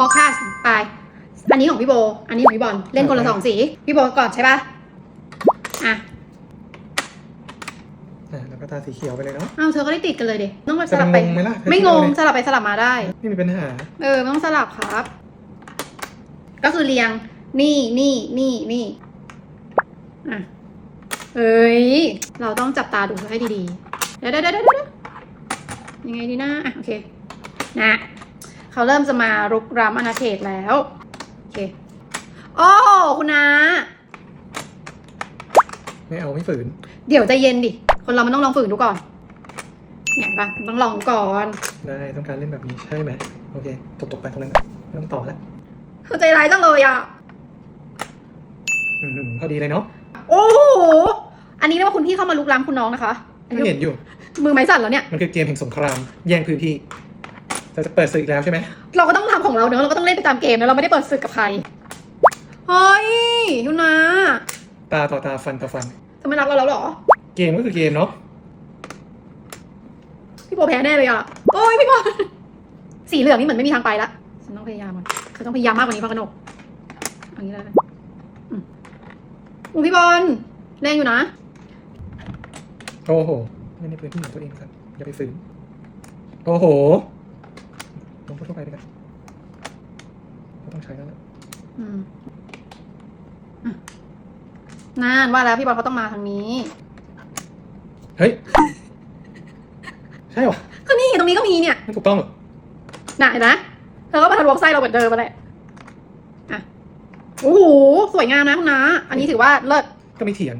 บล็อกค่ะไป อันนี้ของพี่โบ อันนี้ของพี่บอล เล่นคนละสองสี พี่โบก่อนใช่ปะอะอะแล้วก็ตาสีเขียวไปเลยเนาะ เอาเธอก็ได้ติดกันเลยดิต้องมาสจะลับงไปงไหมล่ะ ไม่งงเธอคิดสลับไปสลับมาได้ว่าอะไรไม่มีปัญหา เออไม่ต้องสลับครับ ก็คือเรียง นี่นี่นี่นี่อะเอ้ย เราต้องจับตาดูให้ดีๆเดี๋ยวเดี๋ยวเดี๋ยวเดี๋ยวยังไงดีนะอะโอเค นะ เขาเริ่มจะมารุกรามอาณาเขตแล้ว โอเค โอ้โหคุณนาไม่เอาไม่ฝืน เดี๋ยวใจเย็นดิ คนเรามันต้องลองฝืนดูก่อนเนี่ยปะมันต้องลองก่อน ได้ต้องการเล่นแบบนี้ใช่ไหมโอเคตกตกๆไปตรงนั้นนะไม่ต้องต่อแล้วเข้าใจร้ายจังเลยอะอืมๆพอดีเลยเนาะโอ้โหอันนี้เรียกว่าคุณพี่เข้ามาลุกล้ำคุณน้องนะคะก็เห็นอยู่ มือไม้สั่นแล้วเนี่ย มันคือเกมแห่งสงคราม แย่งพื้นที่ เราจะเปิดศึกอีกแล้วใช่ไหมเราก็ต้องทำของเราเนอะเราก็ต้องเล่นไปตามเกมนะเราไม่ได้เปิดศึกกับใครเฮ้ยดูนะตาต่อตาฟันต่อฟัน จะไม่รักเราแล้วเหรอ เกมก็คือเกมเนาะพี่โบแพ้แน่เลยอะโอ้ยพี่บอลสีเหลืองนี่เหมือนไม่มีทางไปละฉันต้องพยายามก่อนฉันต้องพยายามมากกว่านี้พักกนกเอย่างนี้แล้วกันอืมอู้พี่บอลแรงอยู่นะโอ้โหเล่นในพื้นที่ของตัวเองครับอย่าไปฝืนโอ้โหลง ทั่วๆไปเลยกันไม่ต้องใช้แล้วนะอืมอะนานว่าแล้วพี่บอลเขาต้องมาทางนี้ เฮ้ย ใช่เหรอก็นี่ตรงนี้ก็มีเนี่ยไม่ถูกต้องเหรอน่ะเห็นไหมเธอก็มาทะลวงไส้เราเหมือนเดิมมาแหละอะโอ้โหสวยงามนะคุณนะอันนี้ถือว่าเลิศก็ไม่เถียง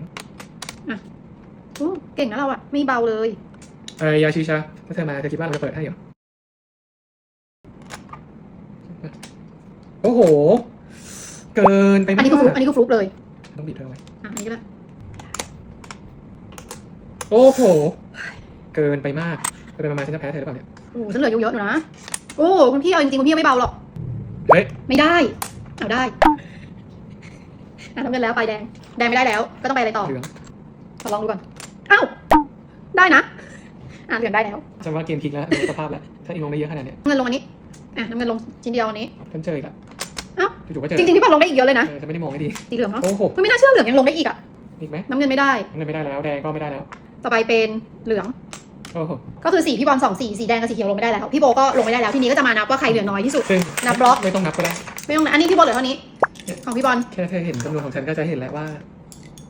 โอ้เก่งนะเราอะไม่เบาเลยเอ้ยยาชีชาถ้าเธอมาเธอคิดว่าเราจะเปิดให้เหรอ โอ้โห เกินไปอันมากนี้ก็ฟลุกอันนี้ก็ฟลุกเลย ต้องบีบเธอไว้อะอันนี้ก็ได้โอ้โห เกินไปมากเกินไปประมาณฉันจะแพ้เธอหรือเปล่าเนี่ย โอ้ฉันเหลืออยู่เยอะอยู่นะ โอ้คุณพี่เอาจริงๆคุณพี่ไม่เบาหรอก เฮ้ย ไม่ได้ เอาได้อะทำกันแล้วไปแดง แดงไม่ได้แล้ว ก็ต้องไปอะไรต่อเหลืองขอลองดูก่อนอ้าวได้นะ อะเหลืองได้แล้ว ฉันว่าเกมพลิกแล้วดูสภาพแล้ว ถ้าอิงลงได้เยอะขนาดเนี้ยน้ำเงินลงอันนี้ อะน้ำเงินลงชิ้นเดียวอันนี้ฉันเจออีกแล้วเอ้าจู่ๆก็เจอจริงๆพี่บอลลงได้อีกเยอะเลยนะเออฉันไม่ได้มองให้ดีสีเหลืองเนาะโอ้โหไม่น่าเชื่อเหลืองยังลงได้อีกอะอีกไหมน้ำเงินไม่ได้นั่นไม่ได้แล้วแดงก็ไม่ได้แล้วต่อไปเป็นเหลือง โอ้โหก็คือสีพี่บอลสองสีสีแดงกับสีเขียวลงไม่ได้แล้วพี่โบก็ลงไม่ได้แล้วทีนี้ก็จะมานับว่าใครเหลือน้อยที่สุด ซึ่งนับบล็อก ไม่ต้องนับก็ได้ไม่ต้องนะอันนี้พี่โบเหลือเท่านี้ ของพี่บอลแค่เธอเห็นจำนวนของฉันก็จะเห็นแล้วว่า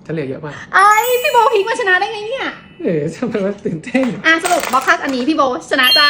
ฉันเหลือเยอะมากไอ้พี่โบพลิกมาชนะได้ไงเนี่ยเอ๋ทำไมว่าตื่นเต้นอะสรุปบล็อกคัสอันนี้พี่โบชนะจ้า